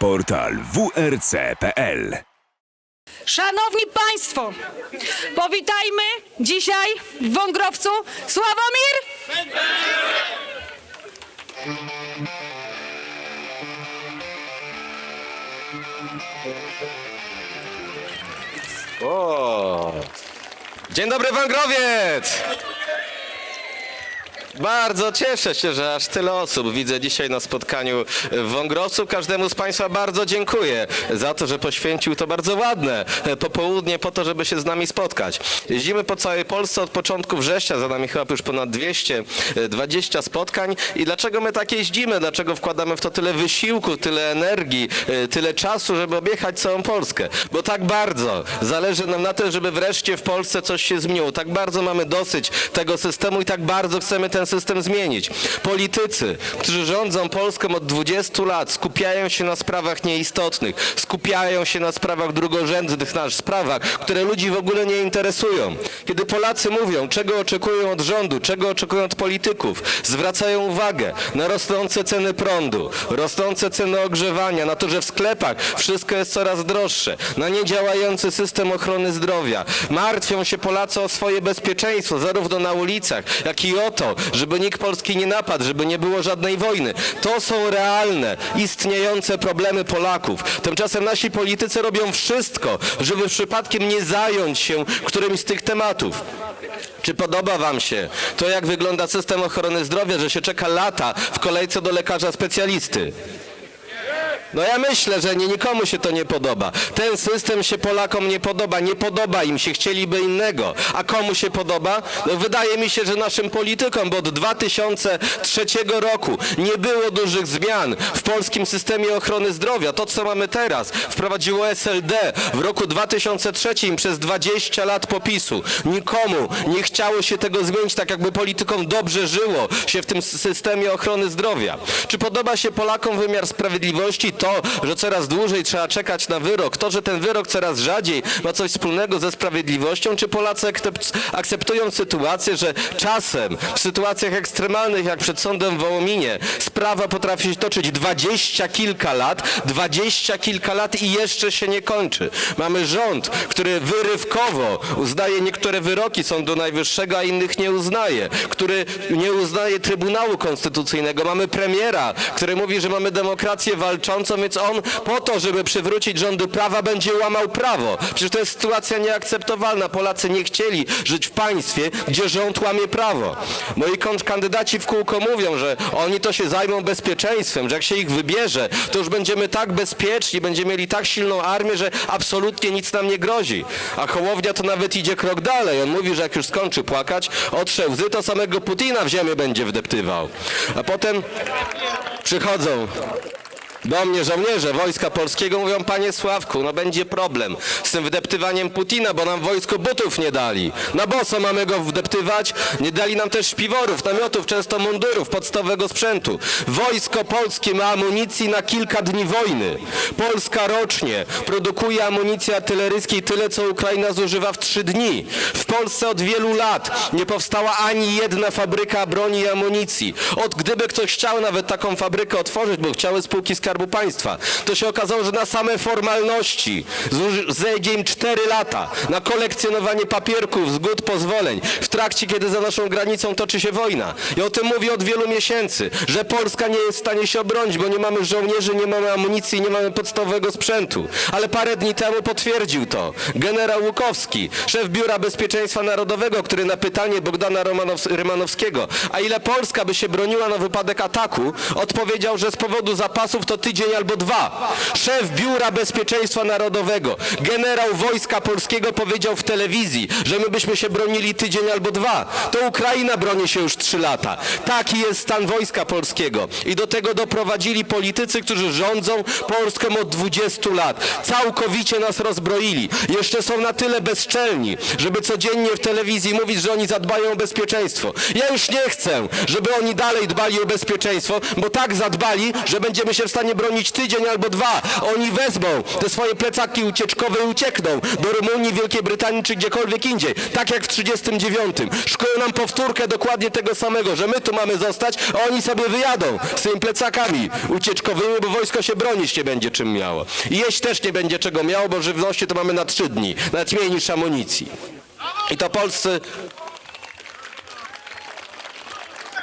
Portal wrc.pl Szanowni Państwo, powitajmy dzisiaj w Wągrowcu Sławomir O! Dzień dobry, Węgrowiec! Bardzo cieszę się, że aż tyle osób widzę dzisiaj na spotkaniu w Wągrowcu. Każdemu z Państwa bardzo dziękuję za to, że poświęcił to bardzo ładne popołudnie po to, żeby się z nami spotkać. Jeździmy po całej Polsce od początku września, za nami chyba już ponad 220 spotkań. I dlaczego my tak jeździmy? Dlaczego wkładamy w to tyle wysiłku, tyle energii, tyle czasu, żeby objechać całą Polskę? Bo tak bardzo zależy nam na tym, żeby wreszcie w Polsce coś się zmieniło. Tak bardzo mamy dosyć tego systemu i tak bardzo chcemy ten system zmienić. Politycy, którzy rządzą Polską od 20 lat, skupiają się na sprawach nieistotnych, skupiają się na sprawach drugorzędnych, na sprawach, które ludzi w ogóle nie interesują. Kiedy Polacy mówią, czego oczekują od rządu, czego oczekują od polityków, zwracają uwagę na rosnące ceny prądu, rosnące ceny ogrzewania, na to, że w sklepach wszystko jest coraz droższe, na niedziałający system ochrony zdrowia. Martwią się Polacy o swoje bezpieczeństwo, zarówno na ulicach, jak i o to, żeby nikt Polski nie napadł, żeby nie było żadnej wojny. To są realne, istniejące problemy Polaków. Tymczasem nasi politycy robią wszystko, żeby przypadkiem nie zająć się którymś z tych tematów. Czy podoba Wam się to, jak wygląda system ochrony zdrowia, że się czeka lata w kolejce do lekarza specjalisty? No ja myślę, że nie, nikomu się to nie podoba. Ten system się Polakom nie podoba, nie podoba im się, chcieliby innego. A komu się podoba? No wydaje mi się, że naszym politykom, bo od 2003 roku nie było dużych zmian w polskim systemie ochrony zdrowia. To, co mamy teraz, wprowadziło SLD w roku 2003 przez 20 lat popisu. Nikomu nie chciało się tego zmienić, tak jakby politykom dobrze żyło się w tym systemie ochrony zdrowia. Czy podoba się Polakom wymiar sprawiedliwości? To, że coraz dłużej trzeba czekać na wyrok, to, że ten wyrok coraz rzadziej ma coś wspólnego ze sprawiedliwością, czy Polacy akcept- akceptują sytuację, że czasem w sytuacjach ekstremalnych, jak przed sądem w Wołominie, sprawa potrafi się toczyć dwadzieścia kilka lat, dwadzieścia kilka lat i jeszcze się nie kończy. Mamy rząd, który wyrywkowo uznaje niektóre wyroki Sądu Najwyższego, a innych nie uznaje, który nie uznaje Trybunału Konstytucyjnego. Mamy premiera, który mówi, że mamy demokrację walczącą, więc on po to, żeby przywrócić rządy prawa, będzie łamał prawo. Przecież to jest sytuacja nieakceptowalna. Polacy nie chcieli żyć w państwie, gdzie rząd łamie prawo. Moi kontrkandydaci w kółko mówią, że oni to się zajmą bezpieczeństwem, że jak się ich wybierze, to już będziemy tak bezpieczni, będziemy mieli tak silną armię, że absolutnie nic nam nie grozi. A Hołownia to nawet idzie krok dalej. On mówi, że jak już skończy płakać, otrze łzy, to samego Putina w ziemię będzie wdeptywał. A potem przychodzą do mnie żołnierze Wojska Polskiego mówią, panie Sławku, no będzie problem z tym wdeptywaniem Putina, bo nam wojsko butów nie dali. Na boso mamy go wdeptywać, nie dali nam też śpiworów, namiotów, często mundurów, podstawowego sprzętu. Wojsko polskie ma amunicji na kilka dni wojny. Polska rocznie produkuje amunicji artyleryjskiej tyle, co Ukraina zużywa w trzy dni. W Polsce od wielu lat nie powstała ani jedna fabryka broni i amunicji. Od gdyby ktoś chciał nawet taką fabrykę otworzyć, bo chciały spółki Skarbu Państwa, to się okazało, że na same formalności zejdzie im 4 lata na kolekcjonowanie papierków, zgód, pozwoleń, w trakcie, kiedy za naszą granicą toczy się wojna. I o tym mówię od wielu miesięcy, że Polska nie jest w stanie się obronić, bo nie mamy żołnierzy, nie mamy amunicji, nie mamy podstawowego sprzętu. Ale parę dni temu potwierdził to generał Łukowski, szef Biura Bezpieczeństwa Narodowego, który na pytanie Bogdana Romanows- Rymanowskiego, a ile Polska by się broniła na wypadek ataku, odpowiedział, że z powodu zapasów to tydzień albo dwa. Szef Biura Bezpieczeństwa Narodowego, generał Wojska Polskiego powiedział w telewizji, że my byśmy się bronili tydzień albo dwa. To Ukraina broni się już trzy lata. Taki jest stan Wojska Polskiego. I do tego doprowadzili politycy, którzy rządzą Polską od 20 lat. Całkowicie nas rozbroili. Jeszcze są na tyle bezczelni, żeby codziennie w telewizji mówić, że oni zadbają o bezpieczeństwo. Ja już nie chcę, żeby oni dalej dbali o bezpieczeństwo, bo tak zadbali, że będziemy się w stanie stanie bronić tydzień albo dwa. Oni wezmą te swoje plecaki ucieczkowe i uciekną do Rumunii, Wielkiej Brytanii czy gdziekolwiek indziej. Tak jak w 39. Szkoły nam powtórkę dokładnie tego samego, że my tu mamy zostać, a oni sobie wyjadą z tymi plecakami ucieczkowymi, bo wojsko się bronić nie będzie czym miało. I jeść też nie będzie czego miało, bo żywności to mamy na trzy dni, nawet mniej niż amunicji. I to polscy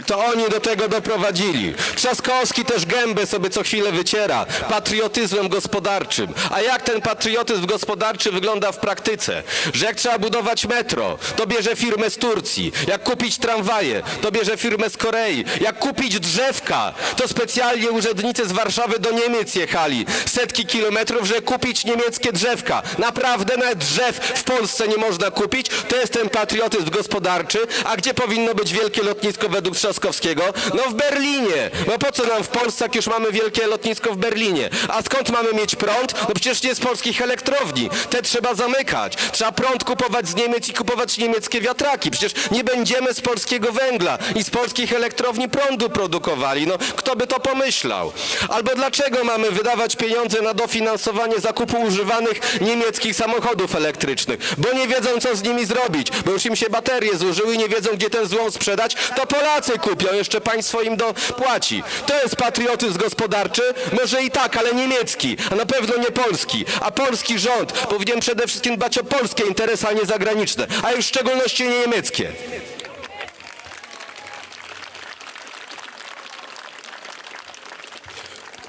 to oni do tego doprowadzili. Trzaskowski też gębę sobie co chwilę wyciera patriotyzmem gospodarczym. A jak ten patriotyzm gospodarczy wygląda w praktyce? Że jak trzeba budować metro, to bierze firmę z Turcji. Jak kupić tramwaje, to bierze firmę z Korei. Jak kupić drzewka, to specjalnie urzędnicy z Warszawy do Niemiec jechali setki kilometrów, żeby kupić niemieckie drzewka. Naprawdę nawet drzew w Polsce nie można kupić. To jest ten patriotyzm gospodarczy. A gdzie powinno być wielkie lotnisko według Trzaskowskiego? No w Berlinie. No po co nam w Polsce, jak już mamy wielkie lotnisko w Berlinie? A skąd mamy mieć prąd? No przecież nie z polskich elektrowni. Te trzeba zamykać. Trzeba prąd kupować z Niemiec i kupować niemieckie wiatraki. Przecież nie będziemy z polskiego węgla i z polskich elektrowni prądu produkowali. No kto by to pomyślał? Albo dlaczego mamy wydawać pieniądze na dofinansowanie zakupu używanych niemieckich samochodów elektrycznych? Bo nie wiedzą co z nimi zrobić, bo już im się baterie zużyły i nie wiedzą gdzie ten złom sprzedać, to Polacy kupią, jeszcze państwo im dopłaci. To jest patriotyzm gospodarczy? Może i tak, ale niemiecki, a na pewno nie polski. A polski rząd powinien przede wszystkim dbać o polskie interesy, a nie zagraniczne, a już w szczególności nie niemieckie.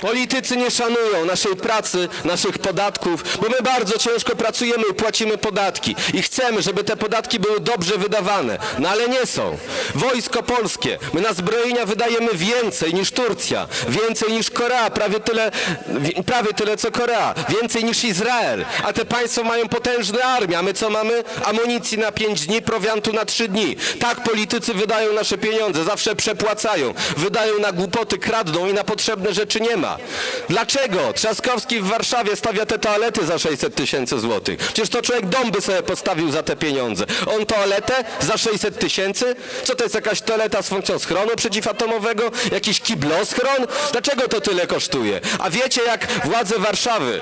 Politycy nie szanują naszej pracy, naszych podatków, bo my bardzo ciężko pracujemy i płacimy podatki. I chcemy, żeby te podatki były dobrze wydawane. No ale nie są. Wojsko polskie, my na zbrojenia wydajemy więcej niż Turcja, więcej niż Korea, prawie tyle, wi- prawie tyle co Korea, więcej niż Izrael. A te państwa mają potężne armię, a my co mamy? Amunicji na 5 dni, prowiantu na 3 dni. Tak politycy wydają nasze pieniądze, zawsze przepłacają. Wydają na głupoty, kradną i na potrzebne rzeczy nie ma. Dlaczego Trzaskowski w Warszawie stawia te toalety za 600 tysięcy złotych? Przecież to człowiek dom by sobie postawił za te pieniądze. On toaletę za 600 tysięcy? Co to jest jakaś toaleta z funkcją schronu przeciwatomowego? Jakiś kibloschron? Dlaczego to tyle kosztuje? A wiecie jak władze Warszawy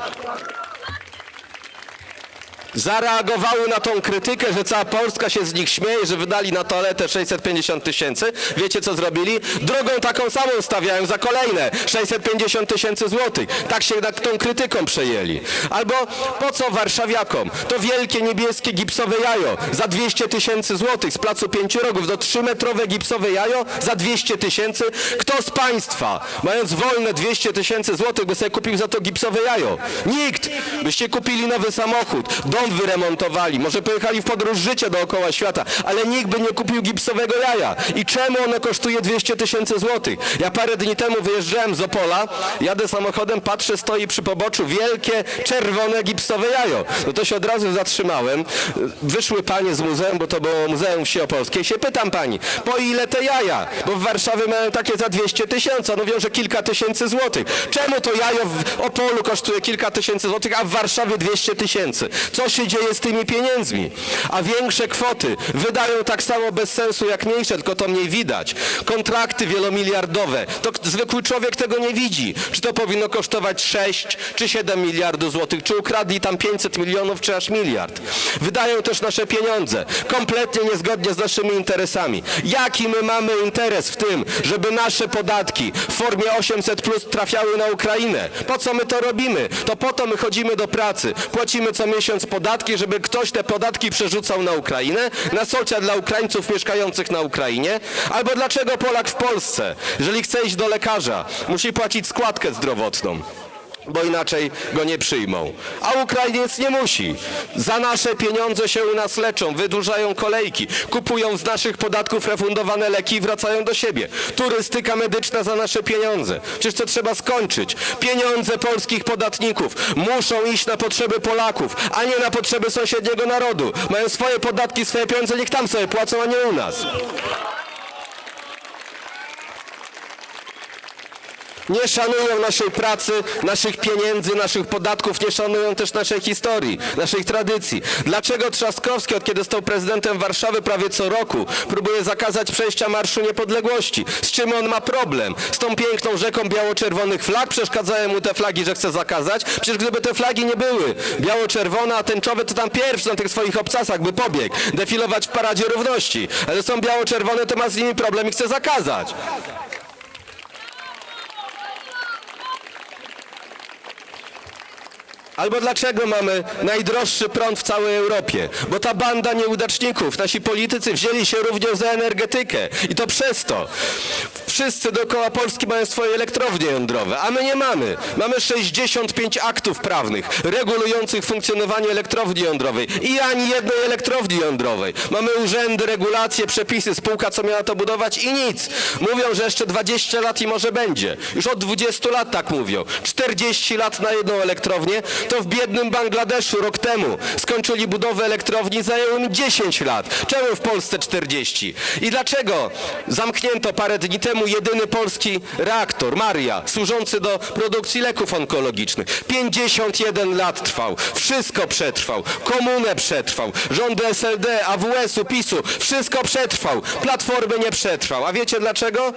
zareagowały na tą krytykę, że cała Polska się z nich śmieje, że wydali na toaletę 650 tysięcy. Wiecie co zrobili? Drugą taką samą stawiają za kolejne 650 tysięcy złotych. Tak się nad tą krytyką przejęli. Albo po co warszawiakom? To wielkie niebieskie gipsowe jajo za 200 tysięcy złotych z placu Pięciu Rogów. To 3-metrowe gipsowe jajo za 200 tysięcy. Kto z Państwa, mając wolne 200 tysięcy złotych, by sobie kupił za to gipsowe jajo? Nikt! Byście kupili nowy samochód, wyremontowali, może pojechali w podróż życia dookoła świata, ale nikt by nie kupił gipsowego jaja. I czemu ono kosztuje 200 tysięcy złotych? Ja parę dni temu wyjeżdżałem z Opola, jadę samochodem, patrzę, stoi przy poboczu wielkie, czerwone gipsowe jajo. No to się od razu zatrzymałem. Wyszły panie z muzeum, bo to było Muzeum Wsi Opolskiej. Się pytam pani, po ile te jaja? Bo w Warszawie mają takie za 200 tysięcy, a mówią, że kilka tysięcy złotych. Czemu to jajo w Opolu kosztuje kilka tysięcy złotych, a w Warszawie 200 tysięcy? Co się dzieje z tymi pieniędzmi? A większe kwoty wydają tak samo bez sensu jak mniejsze, tylko to mniej widać. Kontrakty wielomiliardowe, to zwykły człowiek tego nie widzi. Czy to powinno kosztować 6 czy 7 miliardów złotych? Czy ukradli tam 500 milionów, czy aż miliard? Wydają też nasze pieniądze, kompletnie niezgodnie z naszymi interesami. Jaki my mamy interes w tym, żeby nasze podatki w formie 800 plus trafiały na Ukrainę? Po co my to robimy? To po to my chodzimy do pracy, płacimy co miesiąc żeby ktoś te podatki przerzucał na Ukrainę, na solcia dla Ukraińców mieszkających na Ukrainie? Albo dlaczego Polak w Polsce, jeżeli chce iść do lekarza, musi płacić składkę zdrowotną? Bo inaczej go nie przyjmą. A Ukrainiec nie musi. Za nasze pieniądze się u nas leczą, wydłużają kolejki, kupują z naszych podatków refundowane leki i wracają do siebie. Turystyka medyczna za nasze pieniądze. Przecież to trzeba skończyć. Pieniądze polskich podatników muszą iść na potrzeby Polaków, a nie na potrzeby sąsiedniego narodu. Mają swoje podatki, swoje pieniądze, niech tam sobie płacą, a nie u nas. Nie szanują naszej pracy, naszych pieniędzy, naszych podatków, nie szanują też naszej historii, naszej tradycji. Dlaczego Trzaskowski, od kiedy został prezydentem Warszawy prawie co roku, próbuje zakazać przejścia Marszu Niepodległości? Z czym on ma problem? Z tą piękną rzeką biało-czerwonych flag? Przeszkadzają mu te flagi, że chce zakazać? Przecież gdyby te flagi nie były biało-czerwone, a tęczowe, to tam pierwszy na tych swoich obcasach by pobiegł, defilować w Paradzie Równości. Ale są biało-czerwone, to ma z nimi problem i chce zakazać. Albo dlaczego mamy najdroższy prąd w całej Europie? Bo ta banda nieudaczników, nasi politycy wzięli się również za energetykę i to przez to. Wszyscy dookoła Polski mają swoje elektrownie jądrowe, a my nie mamy. Mamy 65 aktów prawnych regulujących funkcjonowanie elektrowni jądrowej i ani jednej elektrowni jądrowej. Mamy urzędy, regulacje, przepisy, spółka co miała to budować i nic. Mówią, że jeszcze 20 lat i może będzie. Już od 20 lat tak mówią. 40 lat na jedną elektrownię, to w biednym Bangladeszu rok temu skończyli budowę elektrowni, zajęło mi 10 lat. Czemu w Polsce 40? I dlaczego zamknięto parę dni temu jedyny polski reaktor, Maria, służący do produkcji leków onkologicznych? 51 lat trwał. Wszystko przetrwał. Komunę przetrwał. Rządy SLD, AWS-u, PiSu. Wszystko przetrwał. Platformy nie przetrwał. A wiecie dlaczego?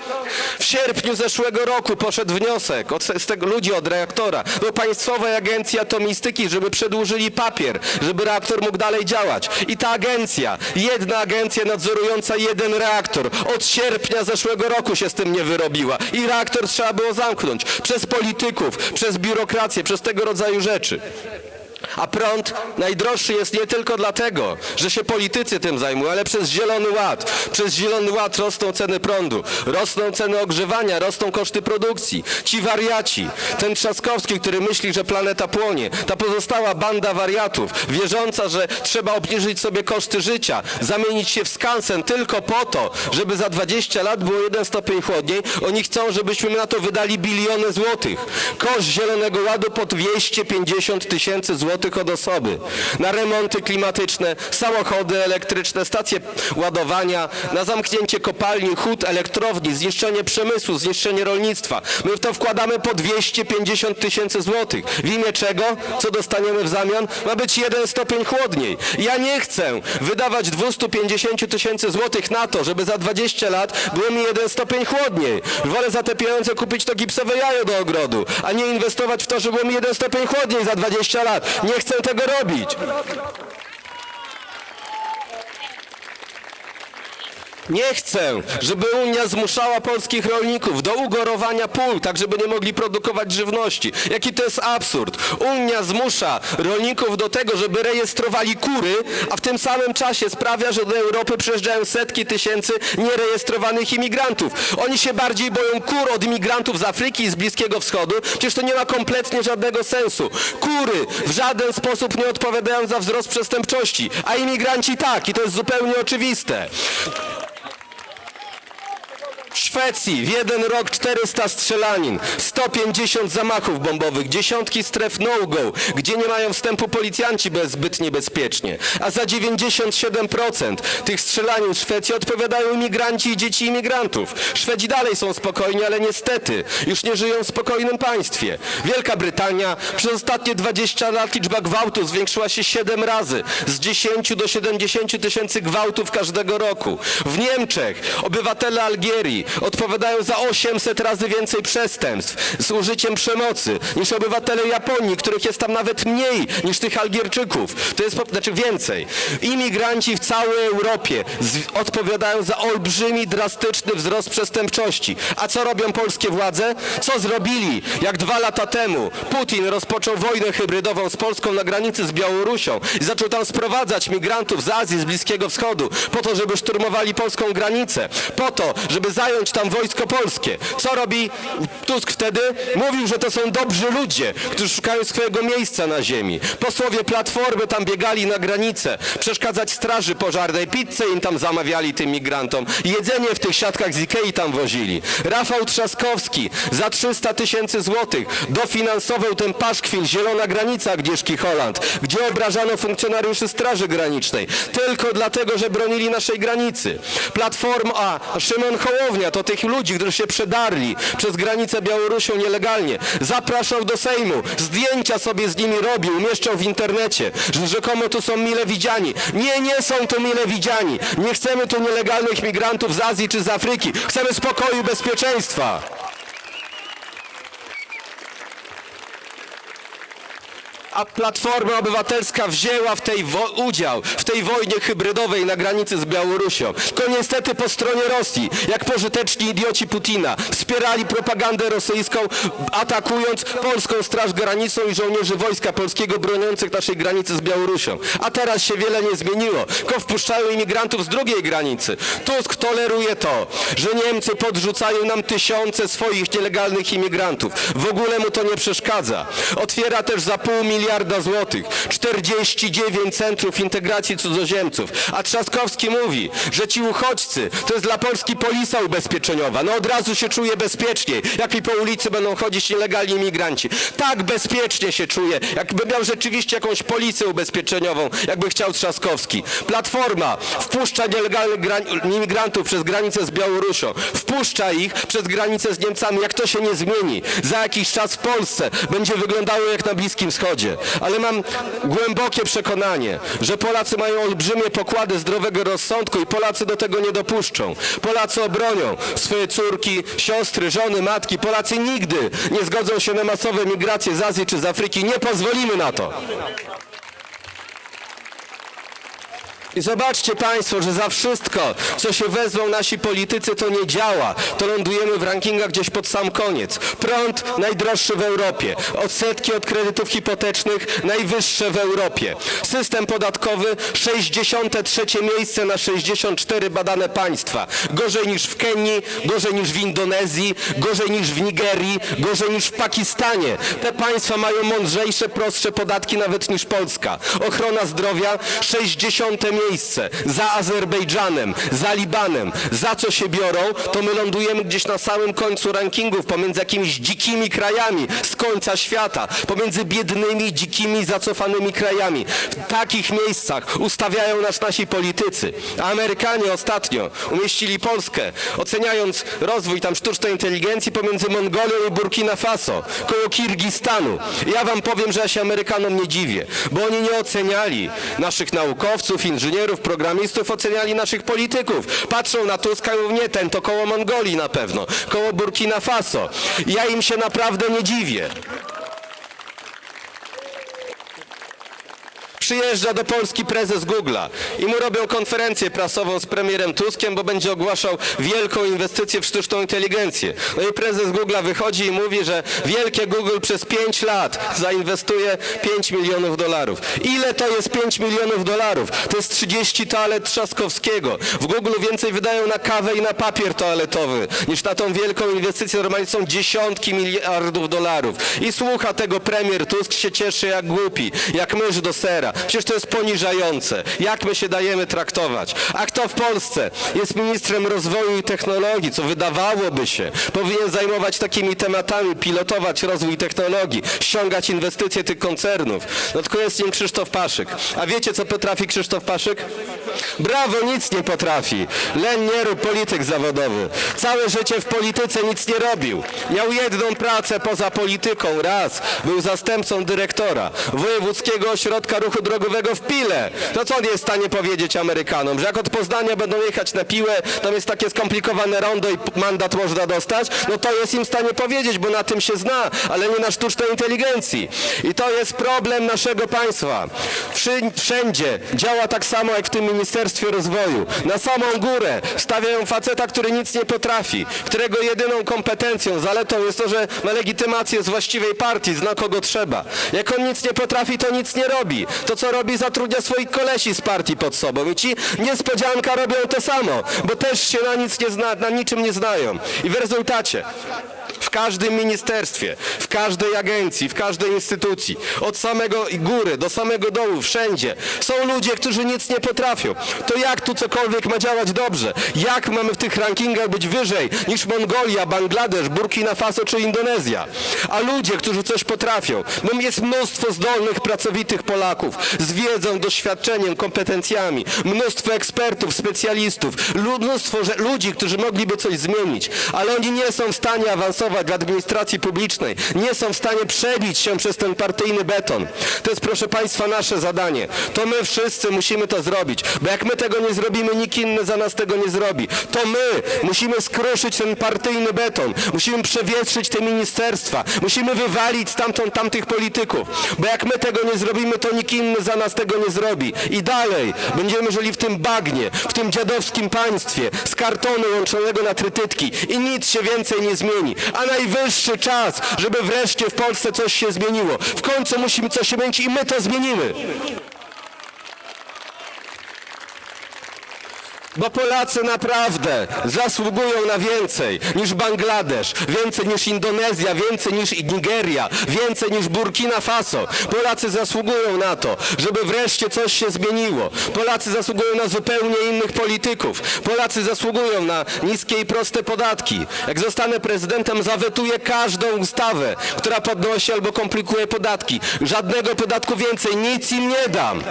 W sierpniu zeszłego roku poszedł wniosek od, z tego ludzi od reaktora do Państwowej Agencji Atomistyki, żeby przedłużyli papier, żeby reaktor mógł dalej działać. I ta agencja, jedna agencja nadzorująca jeden reaktor od sierpnia zeszłego roku się z tym nie wyrobiła. I reaktor trzeba było zamknąć przez polityków, przez biurokrację, przez tego rodzaju rzeczy. A prąd najdroższy jest nie tylko dlatego, że się politycy tym zajmują, ale przez Zielony Ład. Przez Zielony Ład rosną ceny prądu, rosną ceny ogrzewania, rosną koszty produkcji. Ci wariaci, ten Trzaskowski, który myśli, że planeta płonie, ta pozostała banda wariatów, wierząca, że trzeba obniżyć sobie koszty życia, zamienić się w skansen tylko po to, żeby za 20 lat było jeden stopień chłodniej, oni chcą, żebyśmy na to wydali biliony złotych. Koszt Zielonego Ładu po 250 tysięcy złotych od osoby. Na remonty klimatyczne, samochody elektryczne, stacje ładowania, na zamknięcie kopalni, hut, elektrowni, zniszczenie przemysłu, zniszczenie rolnictwa. My w to wkładamy po 250 tysięcy złotych. W imię czego? Co dostaniemy w zamian? Ma być jeden stopień chłodniej. Ja nie chcę wydawać 250 tysięcy złotych na to, żeby za 20 lat było mi jeden stopień chłodniej. Wolę za te pieniądze kupić to gipsowe jajo do ogrodu, a nie inwestować w to, żeby było mi jeden stopień chłodniej za 20 lat. Nie chcę tego robić. Nie chcę, żeby Unia zmuszała polskich rolników do ugorowania pól, tak żeby nie mogli produkować żywności. Jaki to jest absurd. Unia zmusza rolników do tego, żeby rejestrowali kury, a w tym samym czasie sprawia, że do Europy przyjeżdżają setki tysięcy nierejestrowanych imigrantów. Oni się bardziej boją kur od imigrantów z Afryki i z Bliskiego Wschodu. Przecież to nie ma kompletnie żadnego sensu. Kury w żaden sposób nie odpowiadają za wzrost przestępczości, a imigranci tak i to jest zupełnie oczywiste. W Szwecji w jeden rok 400 strzelanin, 150 zamachów bombowych, dziesiątki stref no-go, gdzie nie mają wstępu policjanci bez, zbyt niebezpiecznie. A za 97% tych strzelanin w Szwecji odpowiadają imigranci i dzieci imigrantów. Szwedzi dalej są spokojni, ale niestety już nie żyją w spokojnym państwie. Wielka Brytania przez ostatnie 20 lat liczba gwałtów zwiększyła się 7 razy, z 10 do 70 tysięcy gwałtów każdego roku. W Niemczech obywatele Algierii odpowiadają za 800 razy więcej przestępstw z użyciem przemocy niż obywatele Japonii, których jest tam nawet mniej niż tych Algierczyków. To jest znaczy więcej. Imigranci w całej Europie odpowiadają za olbrzymi, drastyczny wzrost przestępczości. A co robią polskie władze? Co zrobili, jak dwa lata temu Putin rozpoczął wojnę hybrydową z Polską na granicy z Białorusią i zaczął tam sprowadzać migrantów z Azji, z Bliskiego Wschodu, po to, żeby szturmowali polską granicę, po to, żeby zająć tam wojsko polskie. Co robi Tusk wtedy? Mówił, że to są dobrzy ludzie, którzy szukają swojego miejsca na ziemi. Posłowie Platformy tam biegali na granicę, przeszkadzać straży pożarnej, pizzę im tam zamawiali tym migrantom, jedzenie w tych siatkach z Ikei tam wozili. Rafał Trzaskowski za 300 tysięcy złotych dofinansował ten paszkwil Zielona Granica Agnieszki Holland, gdzie obrażano funkcjonariuszy Straży Granicznej, tylko dlatego, że bronili naszej granicy. Platforma, a Szymon Hołownia to to tych ludzi, którzy się przedarli przez granicę Białorusią nielegalnie, zapraszał do Sejmu, zdjęcia sobie z nimi robił, umieszczał w internecie, że rzekomo tu są mile widziani. Nie, nie są tu mile widziani. Nie chcemy tu nielegalnych migrantów z Azji czy z Afryki. Chcemy spokoju i bezpieczeństwa. A Platforma Obywatelska wzięła w tej udział w tej wojnie hybrydowej na granicy z Białorusią. Tylko niestety po stronie Rosji, jak pożyteczni idioci Putina, wspierali propagandę rosyjską, atakując polską Straż Graniczną i żołnierzy Wojska Polskiego broniących naszej granicy z Białorusią. A teraz się wiele nie zmieniło, tylko wpuszczają imigrantów z drugiej granicy. Tusk toleruje to, że Niemcy podrzucają nam tysiące swoich nielegalnych imigrantów. W ogóle mu to nie przeszkadza. Otwiera też za pół miliarda złotych 49 centrów integracji cudzoziemców. A Trzaskowski mówi, że ci uchodźcy to jest dla Polski polisa ubezpieczeniowa. No od razu się czuje bezpieczniej, jak mi po ulicy będą chodzić nielegalni imigranci. Tak bezpiecznie się czuje, jakby miał rzeczywiście jakąś policję ubezpieczeniową, jakby chciał Trzaskowski. Platforma wpuszcza nielegalnych gran- imigrantów przez granicę z Białorusią, wpuszcza ich przez granicę z Niemcami. Jak to się nie zmieni, za jakiś czas w Polsce będzie wyglądało jak na Bliskim Wschodzie. Ale mam głębokie przekonanie, że Polacy mają olbrzymie pokłady zdrowego rozsądku i Polacy do tego nie dopuszczą. Polacy obronią swoje córki, siostry, żony, matki. Polacy nigdy nie zgodzą się na masowe migracje z Azji czy z Afryki. Nie pozwolimy na to. I zobaczcie Państwo, że za wszystko, co się wezmą nasi politycy, to nie działa. To lądujemy w rankingach gdzieś pod sam koniec. Prąd najdroższy w Europie. Odsetki od kredytów hipotecznych najwyższe w Europie. System podatkowy 63 miejsce na 64 badane państwa. Gorzej niż w Kenii, gorzej niż w Indonezji, gorzej niż w Nigerii, gorzej niż w Pakistanie. Te państwa mają mądrzejsze, prostsze podatki nawet niż Polska. Ochrona zdrowia 60 miejsce. Za Azerbejdżanem, za Libanem. Za co się biorą, to my lądujemy gdzieś na samym końcu rankingów, pomiędzy jakimiś dzikimi krajami z końca świata, pomiędzy biednymi, dzikimi, zacofanymi krajami. W takich miejscach ustawiają nas nasi politycy. Amerykanie ostatnio umieścili Polskę, oceniając rozwój tam sztucznej inteligencji pomiędzy Mongolią i Burkina Faso, koło Kirgistanu. Ja wam powiem, że ja się Amerykanom nie dziwię, bo oni nie oceniali naszych naukowców, inżynierów, programistów, oceniali naszych polityków. Patrzą na Tuska i nie, ten to koło Mongolii na pewno, koło Burkina Faso. Ja im się naprawdę nie dziwię. Przyjeżdża do Polski prezes Google'a i mu robią konferencję prasową z premierem Tuskiem, bo będzie ogłaszał wielką inwestycję w sztuczną inteligencję. No i prezes Google'a wychodzi i mówi, że wielkie Google przez 5 lat zainwestuje 5 milionów dolarów. Ile to jest 5 milionów dolarów? To jest 30 toalet Trzaskowskiego. W Google więcej wydają na kawę i na papier toaletowy niż na tą wielką inwestycję. Normalnie są dziesiątki miliardów dolarów. I słucha tego premier Tusk się cieszy jak głupi, jak mysz do sera. Przecież to jest poniżające. Jak my się dajemy traktować? A kto w Polsce jest ministrem rozwoju i technologii, co wydawałoby się, powinien zajmować takimi tematami, pilotować rozwój technologii, ściągać inwestycje tych koncernów. No tylko jest nim Krzysztof Paszyk. A wiecie, co potrafi Krzysztof Paszyk? Brawo, nic nie potrafi. Len nie rób polityk zawodowy. Całe życie w polityce nic nie robił. Miał jedną pracę poza polityką, raz. Był zastępcą dyrektora Wojewódzkiego Ośrodka Ruchu Drogowego w Pile. To co on jest w stanie powiedzieć Amerykanom? Że jak od Poznania będą jechać na Piłę, tam jest takie skomplikowane rondo i mandat można dostać? No to jest im w stanie powiedzieć, bo na tym się zna, ale nie na sztucznej inteligencji. I to jest problem naszego państwa. Wszędzie działa tak samo jak w tym Ministerstwie Rozwoju. Na samą górę stawiają faceta, który nic nie potrafi, którego jedyną kompetencją, zaletą jest to, że ma legitymację z właściwej partii, zna kogo trzeba. Jak on nic nie potrafi, to nic nie robi. To co robi, zatrudnia swoich kolesi z partii pod sobą. I ci niespodzianka robią to samo, bo też się na nic nie zna, na niczym nie znają. I w rezultacie w każdym ministerstwie, w każdej agencji, w każdej instytucji, od samego góry do samego dołu, wszędzie są ludzie, którzy nic nie potrafią. To jak tu cokolwiek ma działać dobrze? Jak mamy w tych rankingach być wyżej niż Mongolia, Bangladesz, Burkina Faso czy Indonezja? A ludzie, którzy coś potrafią, bo jest mnóstwo zdolnych, pracowitych Polaków z wiedzą, doświadczeniem, kompetencjami, mnóstwo ekspertów, specjalistów, mnóstwo ludzi, którzy mogliby coś zmienić, ale oni nie są w stanie awansować w administracji publicznej, nie są w stanie przebić się przez ten partyjny beton. To jest, proszę Państwa, nasze zadanie. To my wszyscy musimy to zrobić, bo jak my tego nie zrobimy, nikt inny za nas tego nie zrobi. To my musimy skruszyć ten partyjny beton, musimy przewietrzyć te ministerstwa, musimy wywalić stamtąd tamtych polityków, bo jak my tego nie zrobimy, to nikt inny za nas tego nie zrobi. I dalej będziemy żyli w tym bagnie, w tym dziadowskim państwie z kartonu łączonego na trytytki i nic się więcej nie zmieni. A najwyższy czas, żeby wreszcie w Polsce coś się zmieniło. W końcu musimy coś się zmienić i my to zmienimy. Bo Polacy naprawdę zasługują na więcej niż Bangladesz, więcej niż Indonezja, więcej niż Nigeria, więcej niż Burkina Faso. Polacy zasługują na to, żeby wreszcie coś się zmieniło. Polacy zasługują na zupełnie innych polityków. Polacy zasługują na niskie i proste podatki. Jak zostanę prezydentem, zawetuję każdą ustawę, która podnosi albo komplikuje podatki. Żadnego podatku więcej, nic im nie dam.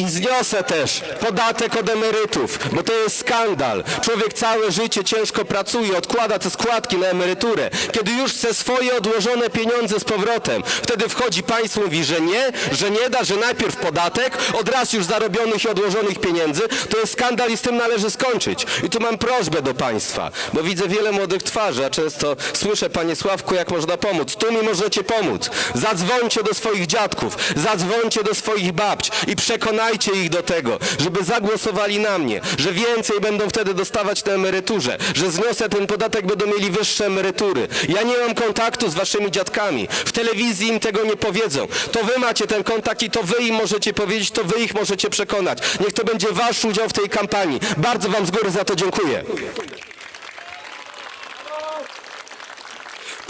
I zniosę też podatek od emerytów, bo to jest skandal. Człowiek całe życie ciężko pracuje, odkłada te składki na emeryturę. Kiedy już chce swoje odłożone pieniądze z powrotem, wtedy wchodzi państwo i mówi, że nie, że nie da, że najpierw podatek, od raz już zarobionych i odłożonych pieniędzy. To jest skandal i z tym należy skończyć. I tu mam prośbę do państwa, bo widzę wiele młodych twarzy, a często słyszę, panie Sławku, jak można pomóc. Tu mi możecie pomóc. Zadzwońcie do swoich dziadków, zadzwońcie do swoich babć i przekonajcie ich do tego, żeby zagłosowali na mnie, że więcej będą wtedy dostawać na emeryturze, że zniosę ten podatek, będą mieli wyższe emerytury. Ja nie mam kontaktu z waszymi dziadkami. W telewizji im tego nie powiedzą. To wy macie ten kontakt i to wy im możecie powiedzieć, to wy ich możecie przekonać. Niech to będzie wasz udział w tej kampanii. Bardzo wam z góry za to dziękuję.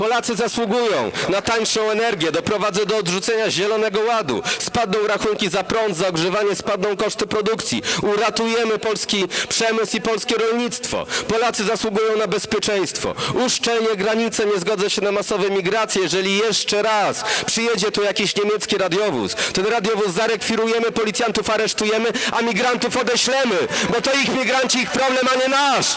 Polacy zasługują na tańszą energię, doprowadzę do odrzucenia zielonego ładu. Spadną rachunki za prąd, za ogrzewanie, spadną koszty produkcji. Uratujemy polski przemysł i polskie rolnictwo. Polacy zasługują na bezpieczeństwo. Uszczelnie granice, nie zgodzę się na masowe migracje. Jeżeli jeszcze raz przyjedzie tu jakiś niemiecki radiowóz, ten radiowóz zarekwirujemy, policjantów aresztujemy, a migrantów odeślemy, bo to ich migranci, ich problem, a nie nasz.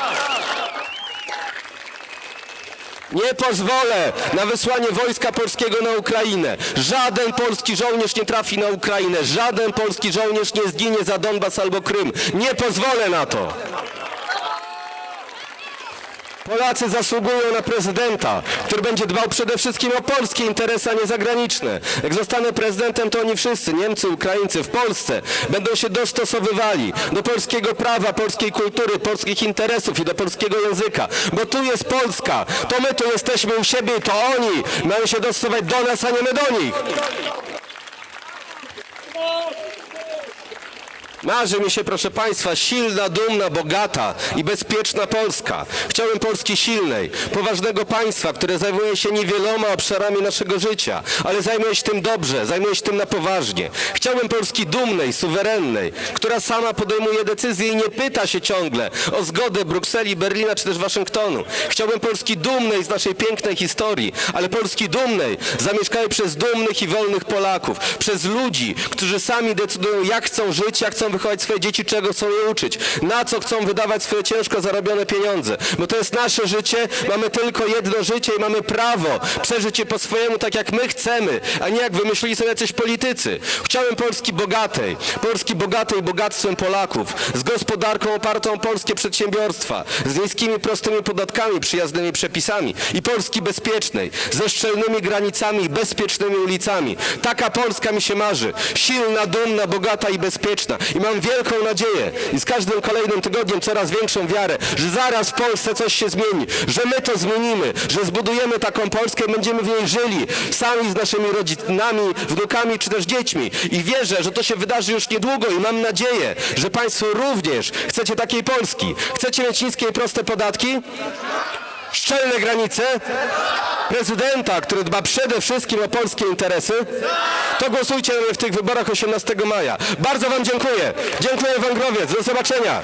Nie pozwolę na wysłanie wojska polskiego na Ukrainę. Żaden polski żołnierz nie trafi na Ukrainę. Żaden polski żołnierz nie zginie za Donbas albo Krym. Nie pozwolę na to. Polacy zasługują na prezydenta, który będzie dbał przede wszystkim o polskie interesy, a nie zagraniczne. Jak zostanę prezydentem, to oni wszyscy, Niemcy, Ukraińcy w Polsce, będą się dostosowywali do polskiego prawa, polskiej kultury, polskich interesów i do polskiego języka. Bo tu jest Polska, to my tu jesteśmy u siebie i to oni mają się dostosować do nas, a nie my do nich. Marzy mi się, proszę Państwa, silna, dumna, bogata i bezpieczna Polska. Chciałbym Polski silnej, poważnego państwa, które zajmuje się niewieloma obszarami naszego życia, ale zajmuje się tym dobrze, zajmuje się tym na poważnie. Chciałbym Polski dumnej, suwerennej, która sama podejmuje decyzje i nie pyta się ciągle o zgodę Brukseli, Berlina czy też Waszyngtonu. Chciałbym Polski dumnej z naszej pięknej historii, ale Polski dumnej, zamieszkanej przez dumnych i wolnych Polaków, przez ludzi, którzy sami decydują, jak chcą żyć, jak chcą wychować swoje dzieci, czego chcą je uczyć, na co chcą wydawać swoje ciężko zarobione pieniądze. Bo to jest nasze życie, mamy tylko jedno życie i mamy prawo przeżyć je po swojemu tak jak my chcemy, a nie jak wymyślili sobie jacyś politycy. Chciałem Polski bogatej, Polski bogatej bogactwem Polaków, z gospodarką opartą o polskie przedsiębiorstwa, z niskimi, prostymi podatkami, przyjaznymi przepisami i Polski bezpiecznej, ze szczelnymi granicami i bezpiecznymi ulicami. Taka Polska mi się marzy. Silna, dumna, bogata i bezpieczna. I mam wielką nadzieję i z każdym kolejnym tygodniem coraz większą wiarę, że zaraz w Polsce coś się zmieni, że my to zmienimy, że zbudujemy taką Polskę i będziemy w niej żyli sami z naszymi rodzinami, wnukami czy też dziećmi. I wierzę, że to się wydarzy już niedługo i mam nadzieję, że Państwo również chcecie takiej Polski. Chcecie mieć niskie i proste podatki? Szczelne granice? Prezydenta, który dba przede wszystkim o polskie interesy? To głosujcie w tych wyborach 18 maja. Bardzo Wam dziękuję. Dziękuję Węgrowiec. Do zobaczenia.